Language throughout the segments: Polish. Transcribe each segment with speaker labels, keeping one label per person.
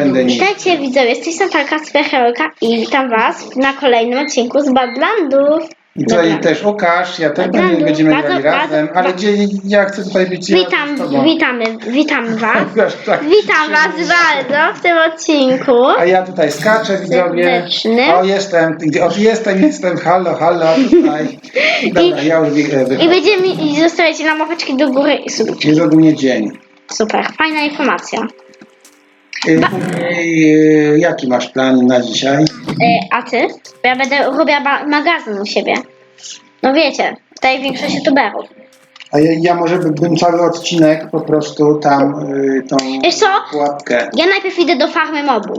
Speaker 1: będę niszczył.
Speaker 2: Witajcie widzowie, strony Falka Superheroika i witam was na kolejnym odcinku z Badlandów.
Speaker 1: I tutaj
Speaker 2: Dobra.
Speaker 1: też Łukasz, ja też będę, będziemy
Speaker 2: bardzo,
Speaker 1: grali
Speaker 2: bardzo,
Speaker 1: razem, ale gdzie ja chcę tutaj być razem z
Speaker 2: Witam,
Speaker 1: tobą.
Speaker 2: witamy, witam was.
Speaker 1: Łukasz, tak,
Speaker 2: Witam was bardzo w tym odcinku.
Speaker 1: A ja tutaj skaczę, widzowie.
Speaker 2: Serdeczny.
Speaker 1: O, jestem, gdzie- o, jestem, jestem, halo, halo, tutaj. Dobra, ja już wy-
Speaker 2: I
Speaker 1: wychodzę.
Speaker 2: będziemy i zostawiacie nam łapeczki do góry i subiczki.
Speaker 1: Jest ogólnie dzień.
Speaker 2: Super, fajna informacja.
Speaker 1: Y, y, Jaki masz plan na dzisiaj?
Speaker 2: E, a ty? Bo ja będę robiła magazyn u siebie. No wiecie, tutaj większość youtuberów.
Speaker 1: A ja, ja może by- bym cały odcinek po prostu tam y, tą
Speaker 2: Wiesz co?
Speaker 1: pułapkę.
Speaker 2: Ja najpierw idę do farmy mobów.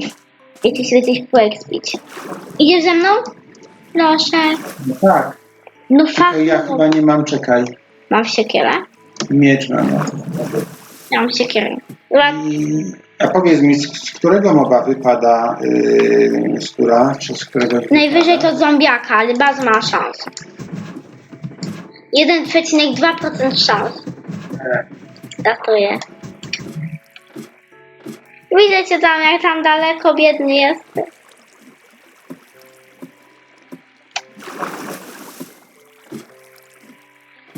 Speaker 2: I ty sobie coś poekspić. Idziesz ze mną? Proszę.
Speaker 1: No tak,
Speaker 2: No
Speaker 1: to
Speaker 2: farmy
Speaker 1: ja
Speaker 2: mobów.
Speaker 1: chyba nie mam, czekaj.
Speaker 2: Mam siekierę?
Speaker 1: Miecz mam.
Speaker 2: Ja mam siekierę. Dobra,
Speaker 1: I, a powiedz mi, z, z którego moba wypada yy, skóra? Czy z którego
Speaker 2: Najwyżej to zombiaka, ale bardzo mała szansa. 1,2% szans. Datuję. Widzę cię tam, jak tam daleko biedny jest.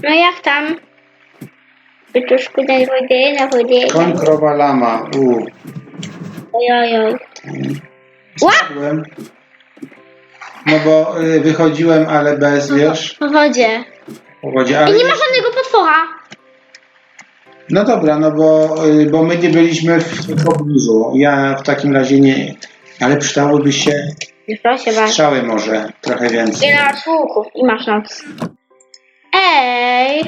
Speaker 2: No jak tam? Wyczuszku na wodzie, na wodzie.
Speaker 1: Koń, krowa, lama. U.
Speaker 2: Ojojoj. Ła!
Speaker 1: Spadłem. No bo y, wychodziłem, ale bez, wiesz,
Speaker 2: Po wodzie.
Speaker 1: po wodzie.
Speaker 2: I
Speaker 1: Ale
Speaker 2: nie ma żadnego potwora.
Speaker 1: No dobra, no bo, y, bo my nie byliśmy w, w pobliżu. Ja w takim razie nie. Ale przydałoby się
Speaker 2: Proszę bardzo.
Speaker 1: strzały może trochę więcej.
Speaker 2: Ile masz łuków i masz noc. Ej!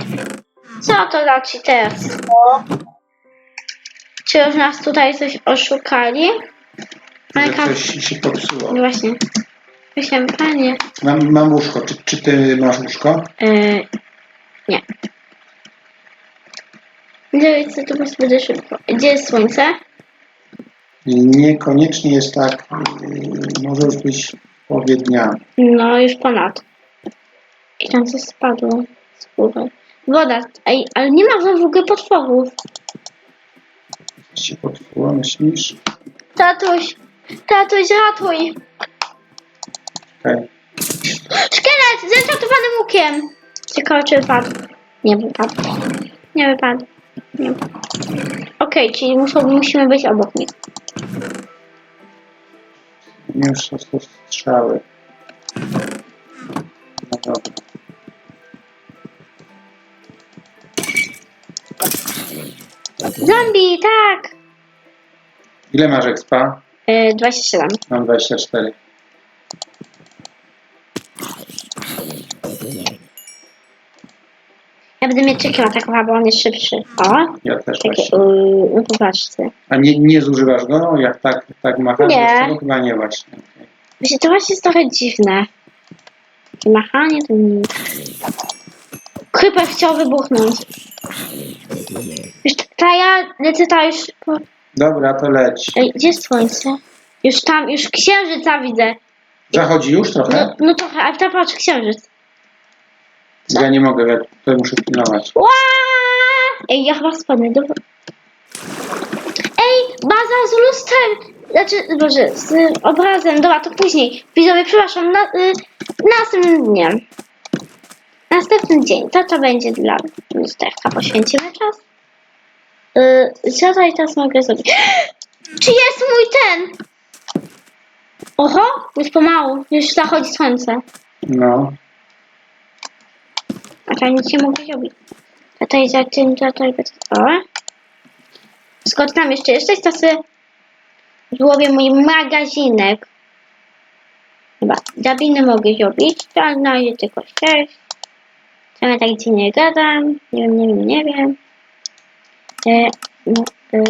Speaker 2: Co to za cheaterstwo? Czy już nas tutaj coś oszukali?
Speaker 1: Że
Speaker 2: Majka,
Speaker 1: coś się popsuło.
Speaker 2: no właśnie. Myślałem, panie.
Speaker 1: Mam, mam łóżko. Czy, czy ty masz łóżko?
Speaker 2: Yy, nie. Gdzie co to po prostu będzie szybko. Gdzie jest słońce?
Speaker 1: Niekoniecznie jest tak. Yy, może już być w połowie dnia.
Speaker 2: No, już ponad. I tam coś spadło z góry. Woda. Ej, ale nie ma w ogóle potworów.
Speaker 1: Się popsuło, myślisz?
Speaker 2: Tatuś, tatuś, ratuj.
Speaker 1: Okej.
Speaker 2: Szkielet z enchantowanym łukiem. Ciekawe, czy wypadł. Nie wypadł. Nie wypadł. Nie. Okej, czyli muszą, musimy być obok nich.
Speaker 1: Już są strzały. No dobra.
Speaker 2: Zombie, tak!
Speaker 1: Ile masz expa?
Speaker 2: Yy, 27.
Speaker 1: Mam 24.
Speaker 2: Ja będę mieć czekiem atakowała, bo on jest szybszy. O,
Speaker 1: Ja też
Speaker 2: takie,
Speaker 1: właśnie.
Speaker 2: yy, no popatrzcie.
Speaker 1: A nie, nie zużywasz go? No, jak tak, tak machasz?
Speaker 2: Nie.
Speaker 1: z tego Chyba nie właśnie. Okej.
Speaker 2: Wiecie, to właśnie jest trochę dziwne. Takie machanie to nic. Creeper chciał wybuchnąć. Ta ja lecę ta już po...
Speaker 1: Dobra, to leć.
Speaker 2: Ej, gdzie jest słońce? Już tam, już księżyca widzę.
Speaker 1: Zachodzi już trochę?
Speaker 2: No, no trochę, ale tam patrz, księżyc.
Speaker 1: Ja nie mogę, ja tutaj muszę pilnować.
Speaker 2: Ła! Ej, ja chyba spadnę. Dobra. Ej, baza z lustrem! Znaczy, boże, z obrazem. Dobra, to później. Widzowie, przepraszam, na, y, następnym dniem. Następny dzień. To to będzie dla lusterka. Poświęcimy czas. Y, co tutaj teraz mogę zrobić? Czy jest mój ten? Oho, już pomału. Już zachodzi słońce.
Speaker 1: No.
Speaker 2: A to nic nie mogę zrobić. A to jest za tym, to to jest... O. Skąd tam jeszcze jesteś, to sobie złowię mój magazinek. Chyba, drabiny mogę zrobić, to na razie tylko sześć. Trochę tak dziwnie gadam, nie wiem, nie wiem, nie wiem. E, no, e.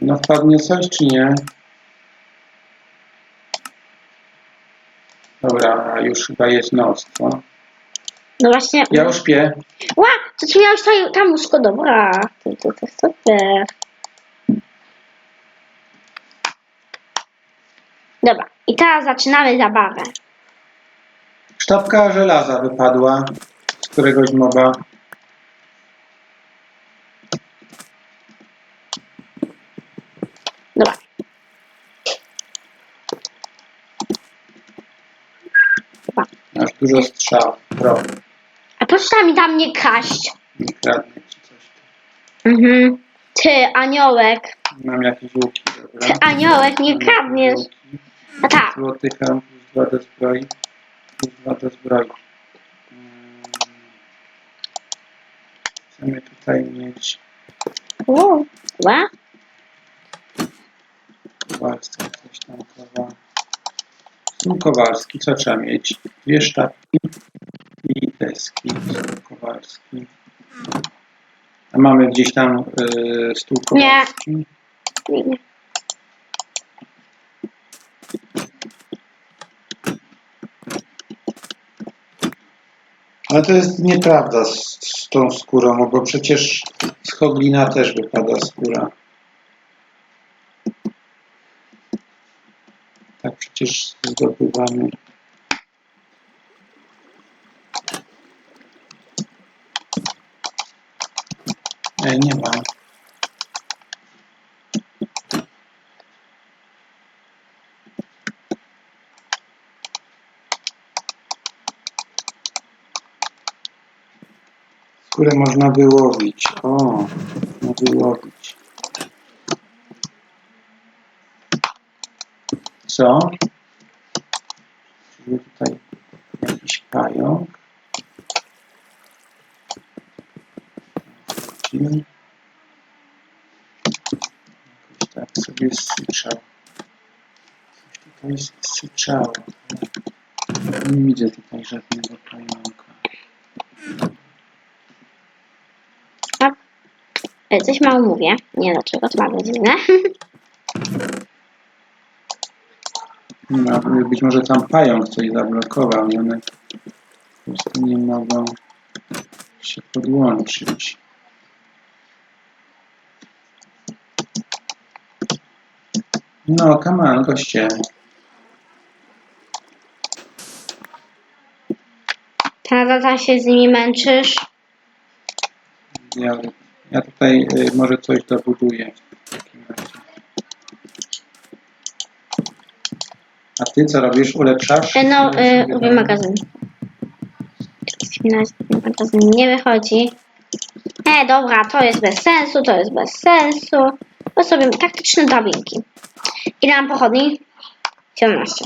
Speaker 1: No wpadnie coś, czy nie? Dobra, już chyba jest noc, co?
Speaker 2: no właśnie.
Speaker 1: Ja już śpię.
Speaker 2: Ła, to ty miałeś tutaj, tam łóżko, dobra. To, to, to super. Dobra, i teraz zaczynamy zabawę.
Speaker 1: Sztabka żelaza wypadła z któregoś moba. Dobra. Masz dużo strzał. Problem.
Speaker 2: A proszę mi tam nie kraść.
Speaker 1: Nie kradnę ci coś.
Speaker 2: Mhm. Ty, aniołek.
Speaker 1: Mam jakieś łuki, dobra.
Speaker 2: Ty, aniołek, nie kradniesz. A tak.
Speaker 1: Złoty dwa do zbroi. Dwa do zbroi. Chcemy tutaj mieć
Speaker 2: U, ła?
Speaker 1: Kowalski, coś tam kowa. Stół Kowalski, co trzeba mieć? Dwie sztabki i deski. Kowalski. A mamy gdzieś tam y, stół
Speaker 2: Nie.
Speaker 1: Kowalski?
Speaker 2: Nie, nie.
Speaker 1: Ale to jest nieprawda z, z tą skórą, bo przecież z Hoglina też wypada skóra. Tak przecież zdobywamy. E, nie mam. Skórę można wyłowić. O, można wyłowić. Co? Czyli tutaj jakiś pająk. Jakoś tak sobie syczał. Coś tutaj syczało. Nie widzę tutaj żadnego pająka.
Speaker 2: E, Coś mało mówię. Nie dlaczego, to bardzo dziwne.
Speaker 1: No, być może tam pająk coś zablokował i one po prostu nie mogą się podłączyć. No, come on, goście.
Speaker 2: Teraz się z nimi męczysz.
Speaker 1: Ja, ja tutaj y, może coś dobuduję. w takim razie. A ty co robisz? Ulepszasz?
Speaker 2: E, No,
Speaker 1: domy?
Speaker 2: robię magazyn. Chwila, magazyn nie wychodzi. E, dobra, to jest bez sensu, to jest bez sensu. To sobie taktyczne drabinki. Ile mam pochodni? 17.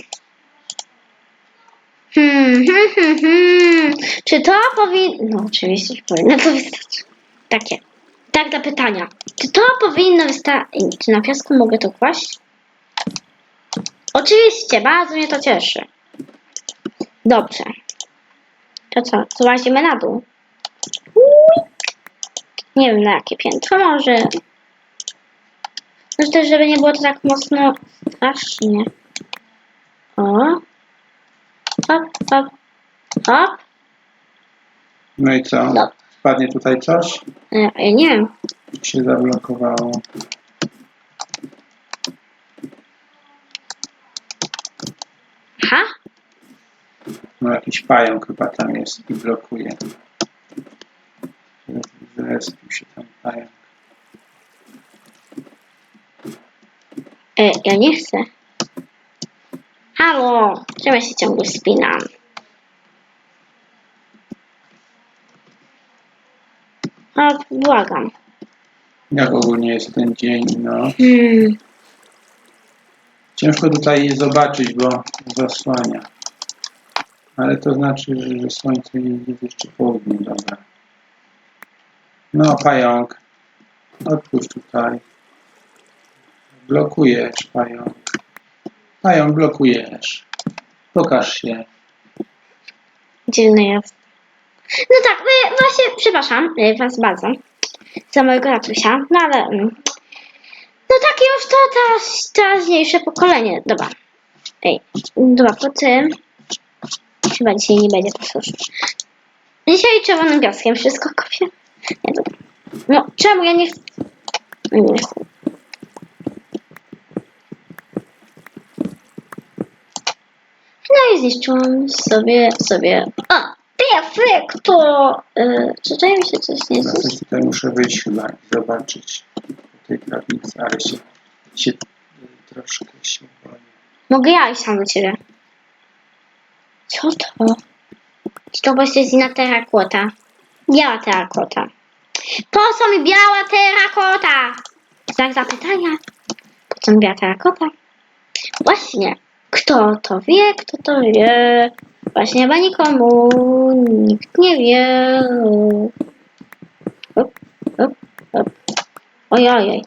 Speaker 2: Hmm, hmm, hmm, hmm. Czy to powinno... No, oczywiście, powinno to wystarczyć. Takie. Tak dla pytania. Czy to powinno wystarczyć? Czy na piasku mogę to kłaść? Oczywiście, bardzo mnie to cieszy. Dobrze. To co? Złazimy na dół. Nie wiem na jakie piętro, może. Może też, żeby nie było to tak mocno strasznie. O. Hop, hop, hop.
Speaker 1: No i co?
Speaker 2: No.
Speaker 1: Spadnie tutaj coś?
Speaker 2: E, ja nie wiem.
Speaker 1: się zablokowało.
Speaker 2: Aha.
Speaker 1: No jakiś pająk chyba tam jest i blokuje. Zrespił się tam pająk.
Speaker 2: E, ja nie chcę. Halo, czemu ja się ciągle spinam? O, błagam.
Speaker 1: Jak ogólnie jest ten dzień, no.
Speaker 2: Hmm.
Speaker 1: Ciężko tutaj je zobaczyć, bo zasłania. Ale to znaczy, że, że słońce jest jeszcze południe, dobra. No, pająk. Otwórz tutaj. Blokujesz, pająk. Pająk, blokujesz. Pokaż się.
Speaker 2: Dziwny jest. No tak, y, właśnie, przepraszam y, was bardzo za mojego ratusia, no ale no takie już to teraz, teraźniejsze pokolenie. Dobra. Ej, dobra, po tym chyba dzisiaj nie będzie posłuszny. Dzisiaj czerwonym piaskiem wszystko kopię. Nie, dobra. No, czemu ja nie chcę? No, Nie chcę. No i zniszczyłam sobie, sobie... A, perfekto! Yy, czy tutaj mi się coś nie
Speaker 1: Zaraz tutaj muszę wyjść chyba i zobaczyć tej tablicy, ale się, się troszkę się boję.
Speaker 2: Mogę ja iść tam do ciebie. Co to? Czy to właśnie jest inna terakota? Biała terakota. Po co mi biała terakota? Znak zapytania. Po co mi biała terakota? Właśnie. Kto to wie, kto to wie? Właśnie chyba nikomu. Nikt nie wie. Up, up, up. Ojojoj.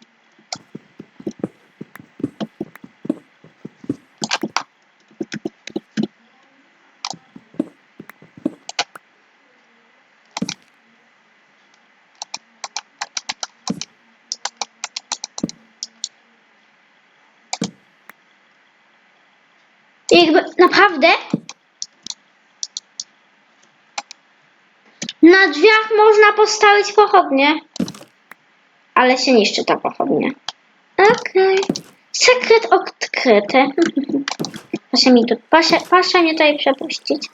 Speaker 2: Jakby naprawdę na drzwiach można postawić pochodnie. Ale się niszczy ta pochodnia. Okej. Sekret odkryty. Proszę mi tu, proszę, proszę mnie tutaj przepuścić.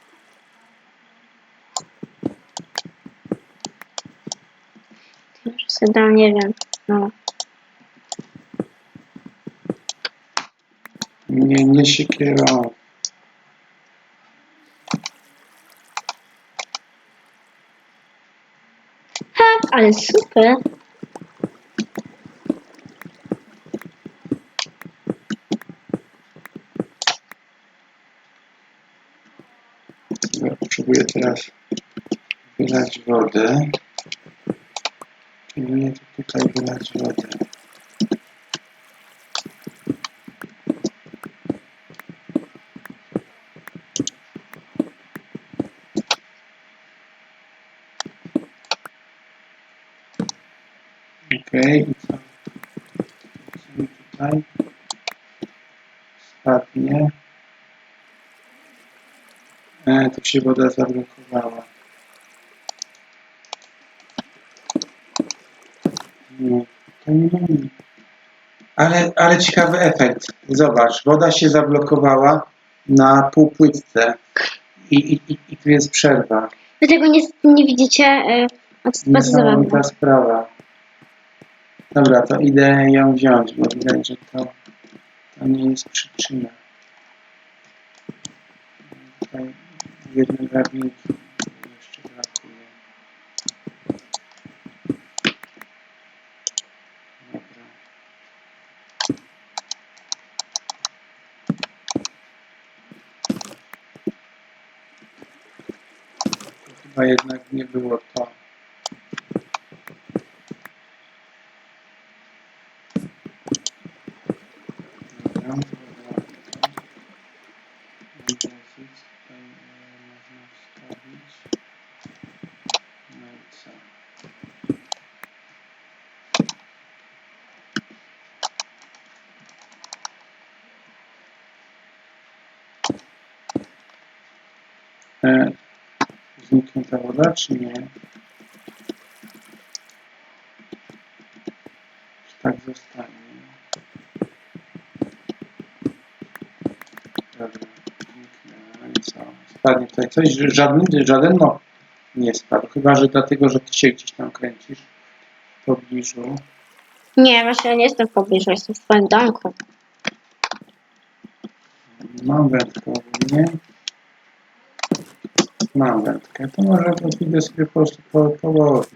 Speaker 2: Dam, nie wiem. No.
Speaker 1: Nie, nie siekierą.
Speaker 2: Ale super.
Speaker 1: Ja potrzebuję teraz wylać wodę. Próbuję tu tutaj wylać wodę. Okej, i co? Mi tutaj spadnie? E, tu się woda zablokowała. Nie, to nie ma nic. Ale, ale ciekawy efekt. Zobacz, woda się zablokowała na półpłytce i, i, i, i tu jest przerwa.
Speaker 2: Wy tego nie, nie widzicie. E, odstawizowane.
Speaker 1: Niesamowita sprawa. Dobra, to idę ją wziąć, bo widać, że to, to nie jest przyczyna. Tutaj jednej drabinki jeszcze brakuje. Dobra. To chyba jednak nie było to. Dobra, to było to. Tutaj e, można wstawić. No i co? E, zniknie ta woda, czy nie? Czy tak zostanie? I co? Spadnie tutaj coś? Żaden, żaden no nie spadł. Chyba, że dlatego, że ty się gdzieś tam kręcisz w pobliżu.
Speaker 2: Nie, właśnie ja nie jestem w pobliżu, jestem w swoim domku.
Speaker 1: Mam wędkę ogólnie. Mam wędkę. To może to idę sobie po prostu po, połowić.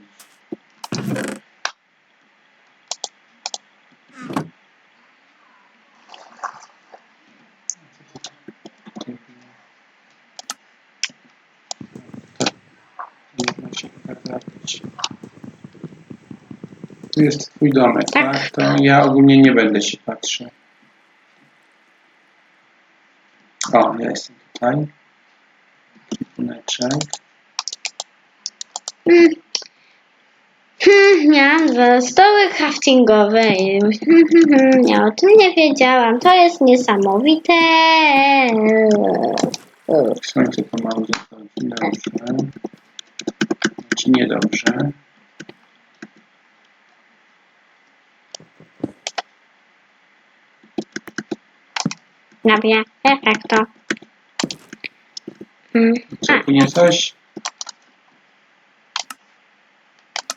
Speaker 1: Tu jest twój domek,
Speaker 2: Tak.
Speaker 1: tak? To ja ogólnie nie będę się patrzył. O, ja jestem tutaj. Kwituneczek.
Speaker 2: Hmm. Hmm, miałam dwa stoły craftingowe i ja o tym nie wiedziałam. To jest niesamowite.
Speaker 1: Słońce pomału zachodzi. Dobrze. Znaczy niedobrze.
Speaker 2: Dobra, perfekto. Hmm.
Speaker 1: Co,
Speaker 2: A,
Speaker 1: płynie coś?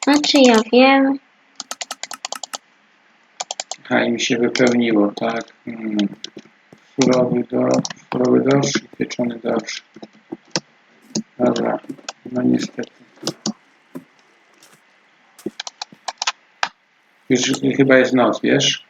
Speaker 2: znaczy ja wiem.
Speaker 1: A i mi się wypełniło, tak. Hmm. Surowy, do, surowy dorsz i pieczony dorsz. Dobra, no niestety. Już chyba jest noc, wiesz?